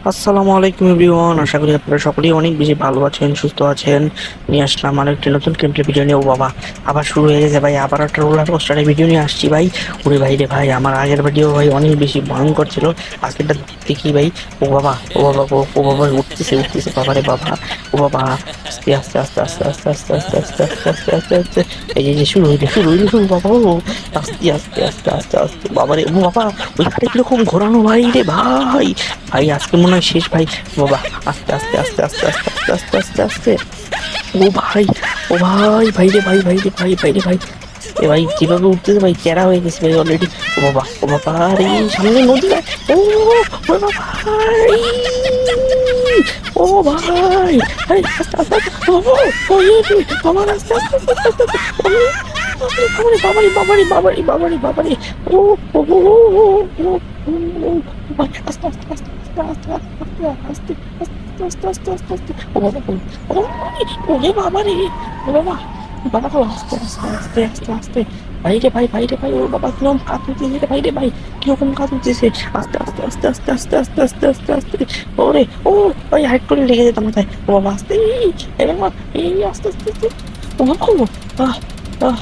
আসসালামু আলাইকুম এভরিওয়ান আশা করি আপনারা সকলেই অনেক বেশি ভালো আছেন সুস্থ আছেন নিয়ে আসলাম আর একটি নতুন গেমপ্লে ভিডিও নিয়ে ও বাবা আবার শুরু হয়ে গেছে ভাই আবার একটা রোলার কোস্টারের ভিডিও নিয়ে আসছি ভাই ওরে ভাই রে ভাই আমার আগের ভিডিও ভাই অনেক বেশি ভয়ঙ্কর ছিল আজকেরটা দেখি ভাই ও বাবা ও বাবা ও বাবা উঠতেছে উঠতেছে বাবা রে বাবা ও বাবা আস্তে আস্তে আস্তে আস্তে আস্তে আস্তে আস্তে আস্তে আস্তে আস্তে আস্তে আস্তে এই যে শুরু হইলে শুরু হইলে শুরু বাবা ও আস্তে আস্তে আস্তে আস্তে আস্তে বাবা রে ও বাবা ওই খাটে কীরকম ঘোরানো ভাই রে ভাই ভাই আজকে মনে হয় শেষ ভাই বাবা আস্তে আস্তে আস্তে আস্তে আস্তে আস্তে আস্তে আস্তে আস্তে ও ভাই ও ভাই ভাই রে ভাই ভাই রে ভাই ভাই রে ভাই এ ভাই যেভাবে উঠতেছে ভাই চ্যারা হয়ে গেছে ভাই অলরেডি ও বাবা ও বাবা রে সামনে নদী ভাই ও বাবা ভাই ও ভাই ভাই ও বাবা ইয়ে বাবা আস্তে বাবারে বাবারে বাবারে বাবারে বাবারে ও ও ও ও ও আস্তে আস্তে আস্তে আস্তে আস্তে আস্তে আস্তে আস্তে আস্তে আস্তে আস্তে ও বাবা ও ও রে বাবা রে ও বাবা বাবা গো, আস্তে আস্তে আস্তে আস্তে আস্তে ভাই রে ভাই ভাই রে ভাই ও বাবা কীরকম কাজ উঠতেছে রে ভাই রে ভাই কীরকম কাজ উঠতেছে আস্তে আস্তে আস্তে আস্তে আস্তে আস্তে আস্তে আস্তে আস্তে ওরে ও ওই হাইট করে লেগে যেতাম মাথায় ও বাবা আস্তে এই বাবা, এই আস্তে আস্তে আস্তে ও বাবা আহ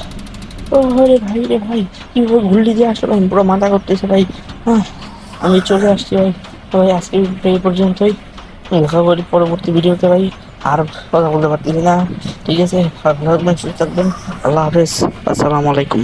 ও রে ভাই রে ভাই, কীভাবে ঘুরলি দিয়ে আসলো? ভাই পুরো মাথা করতেছে ভাই। হ্যাঁ আমি চলে আসছি ভাই। ভাই, আজকে এই পর্যন্তই। দেখা করি পরবর্তী ভিডিওতে ভাই। আর কথা বলতে পারতেছি না। ঠিক আছে, ভালো থাকবেন। আল্লাহ হাফেজ। আসসালামু আলাইকুম।